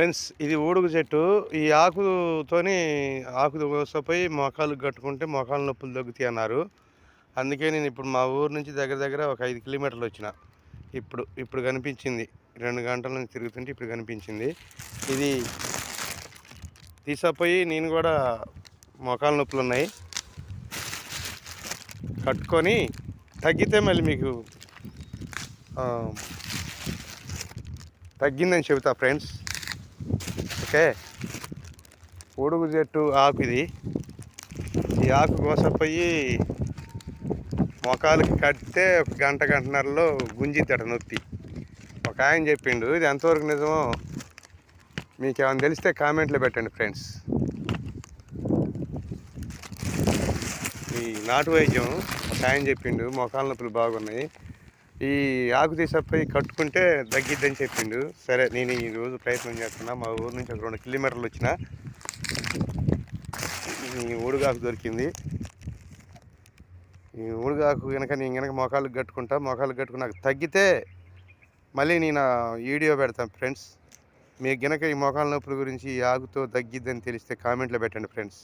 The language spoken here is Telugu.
ఫ్రెండ్స్ ఇది ఊడుగు చెట్టు. ఈ ఆకుతోని ఆకు కోసపోయి మోకాలు కట్టుకుంటే మోకాలు నొప్పులు తగ్గుతాయి అన్నారు. అందుకే నేను ఇప్పుడు మా ఊరు నుంచి దగ్గర దగ్గర ఒక ఐదు కిలోమీటర్లు వచ్చిన. ఇప్పుడు ఇప్పుడు కనిపించింది. రెండు గంటల నుంచి తిరుగుతుంటే ఇప్పుడు కనిపించింది. ఇది తీసుకుపోయి నేను కూడా మోకాలు నొప్పులు ఉన్నాయి. కట్టుకొని తగ్గితే మళ్ళీ మీకు తగ్గిందని చెబుతా ఫ్రెండ్స్. ఉడుగు చెట్టు ఆకు ఇది. ఈ ఆకు కోసపోయి మొఖాలకి కడితే ఒక గంట గంటన్నరలో గుంజితాడు నొప్పి. ఒక ఆయన చెప్పిండు ఇది ఎంతవరకు నిజమో మీకు ఏమైనా తెలిస్తే కామెంట్లో పెట్టండి ఫ్రెండ్స్. ఈ నాటు వైద్యం ఒక ఆయన చెప్పిండు మొఖాల నొప్పులు బాగున్నాయి ఈ ఆకు తీసపోయి కట్టుకుంటే తగ్గిద్దని చెప్పిండు. సరే నేను ఈ రోజు ప్రయత్నం చేస్తున్నా. మా ఊరు నుంచి ఒక రెండు కిలోమీటర్లు వచ్చిన ఈ ఊడుగాకు దొరికింది. ఈ ఊడుగాకు కనుక నేను కనుక మొఖాలకు కట్టుకుంటా మొఖాలకు కట్టుకున్నాక తగ్గితే మళ్ళీ నేను వీడియో పెడతాను ఫ్రెండ్స్. మీకు గనక ఈ మొఖాల నొప్పుల గురించి ఈ ఆకుతో తగ్గిద్దని తెలిస్తే కామెంట్లో పెట్టండి ఫ్రెండ్స్.